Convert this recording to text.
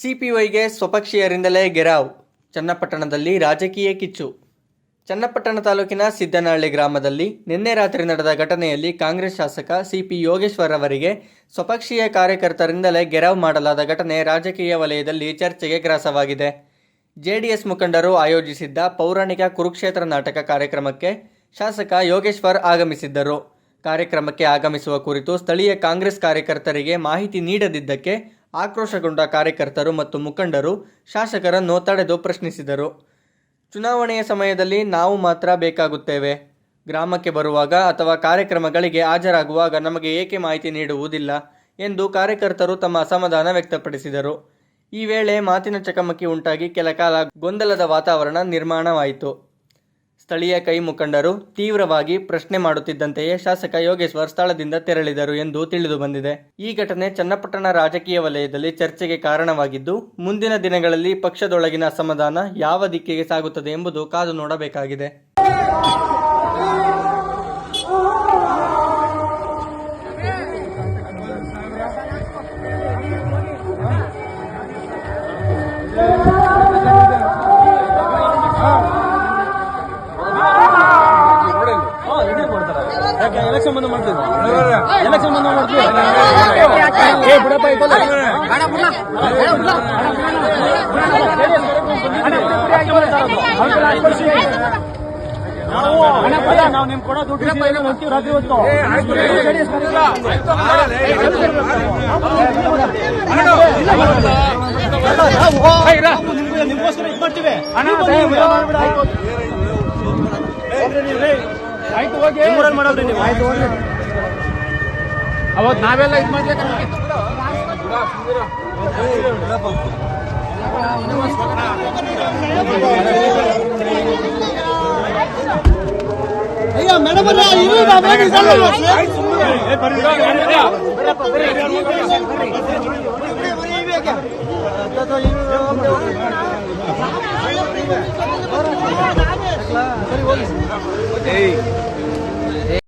ಸಿಪಿವೈಗೆ ಸ್ವಪಕ್ಷೀಯರಿಂದಲೇ ಗೆರಾವ್. ಚನ್ನಪಟ್ಟಣದಲ್ಲಿ ರಾಜಕೀಯ ಕಿಚ್ಚು. ಚನ್ನಪಟ್ಟಣ ತಾಲೂಕಿನ ಸಿದ್ದನಹಳ್ಳಿ ಗ್ರಾಮದಲ್ಲಿ ನಿನ್ನೆ ರಾತ್ರಿ ನಡೆದ ಘಟನೆಯಲ್ಲಿ ಕಾಂಗ್ರೆಸ್ ಶಾಸಕ ಸಿಪಿ ಯೋಗೇಶ್ವರ್ ಅವರಿಗೆ ಸ್ವಪಕ್ಷೀಯ ಕಾರ್ಯಕರ್ತರಿಂದಲೇ ಗೆರಾವ್ ಮಾಡಲಾದ ಘಟನೆ ರಾಜಕೀಯ ವಲಯದಲ್ಲಿ ಚರ್ಚೆಗೆ ಗ್ರಾಸವಾಗಿದೆ. ಜೆಡಿಎಸ್ ಮುಖಂಡರು ಆಯೋಜಿಸಿದ್ದ ಪೌರಾಣಿಕ ಕುರುಕ್ಷೇತ್ರ ನಾಟಕ ಕಾರ್ಯಕ್ರಮಕ್ಕೆ ಶಾಸಕ ಯೋಗೇಶ್ವರ್ ಆಗಮಿಸಿದ್ದರು. ಕಾರ್ಯಕ್ರಮಕ್ಕೆ ಆಗಮಿಸುವ ಕುರಿತು ಸ್ಥಳೀಯ ಕಾಂಗ್ರೆಸ್ ಕಾರ್ಯಕರ್ತರಿಗೆ ಮಾಹಿತಿ ನೀಡದಿದ್ದಕ್ಕೆ ಆಕ್ರೋಶಗೊಂಡ ಕಾರ್ಯಕರ್ತರು ಮತ್ತು ಮುಖಂಡರು ಶಾಸಕರನ್ನು ತಡೆದು ಪ್ರಶ್ನಿಸಿದರು. ಚುನಾವಣೆಯ ಸಮಯದಲ್ಲಿ ನಾವು ಮಾತ್ರ ಬೇಕಾಗುತ್ತೇವೆ. ಗ್ರಾಮಕ್ಕೆ ಬರುವಾಗ ಅಥವಾ ಕಾರ್ಯಕ್ರಮಗಳಿಗೆ ಹಾಜರಾಗುವಾಗ ನಮಗೆ ಏಕೆ ಮಾಹಿತಿ ನೀಡುವುದಿಲ್ಲ ಎಂದು ಕಾರ್ಯಕರ್ತರು ತಮ್ಮ ಅಸಮಾಧಾನ ವ್ಯಕ್ತಪಡಿಸಿದರು. ಈ ವೇಳೆ ಮಾತಿನ ಚಕಮಕಿ ಉಂಟಾಗಿ ಕೆಲ ಕಾಲ ಗೊಂದಲದ ವಾತಾವರಣ ನಿರ್ಮಾಣವಾಯಿತು. ಸ್ಥಳೀಯ ಕೈ ಮುಖಂಡರು ತೀವ್ರವಾಗಿ ಪ್ರಶ್ನೆ ಮಾಡುತ್ತಿದ್ದಂತೆಯೇ ಶಾಸಕ ಯೋಗೇಶ್ವರ್ ಸ್ಥಳದಿಂದ ತೆರಳಿದರು ಎಂದು ತಿಳಿದು ಬಂದಿದೆ. ಈ ಘಟನೆ ಚನ್ನಪಟ್ಟಣ ರಾಜಕೀಯ ವಲಯದಲ್ಲಿ ಚರ್ಚೆಗೆ ಕಾರಣವಾಗಿದ್ದು, ಮುಂದಿನ ದಿನಗಳಲ್ಲಿ ಪಕ್ಷದೊಳಗಿನ ಅಸಮಾಧಾನ ಯಾವ ದಿಕ್ಕಿಗೆ ಸಾಗುತ್ತದೆ ಎಂಬುದು ಕಾದು ನೋಡಬೇಕಾಗಿದೆ. ಯಾಕೆ ಎಲೆಕ್ಷನ್ ಬಂದು ಮಾಡ್ತೀವಿ ಎಲೆಕ್ಷನ್ ಬಂದು ಮಾಡ್ತೀವಿ ಏ ಬಿಡಪ್ಪ ಇದಲ್ಲ ನಾವು ನಿಮ್ ಕೊಡೋ ದುಡ್ಡು ಹೋಗ್ತೀವಿ ರಾತ್ರಿ ಹೊತ್ತು ನಿಮ್ಗೋಸ್ಕರ ಇದು ಮಾಡ್ತೀವಿ ಆಯ್ತು ಹೋಗಿ ನಿಮ್ಮೂರಲ್ಲಿ ಮಾಡೋದ್ರಿ ನೀವು ಆಯ್ತು ಹೋಗಿ ಅವತ್ತು ನಾವೆಲ್ಲ ಇದು ಮಾಡ್ಬೇಕಾಗಿತ್ತು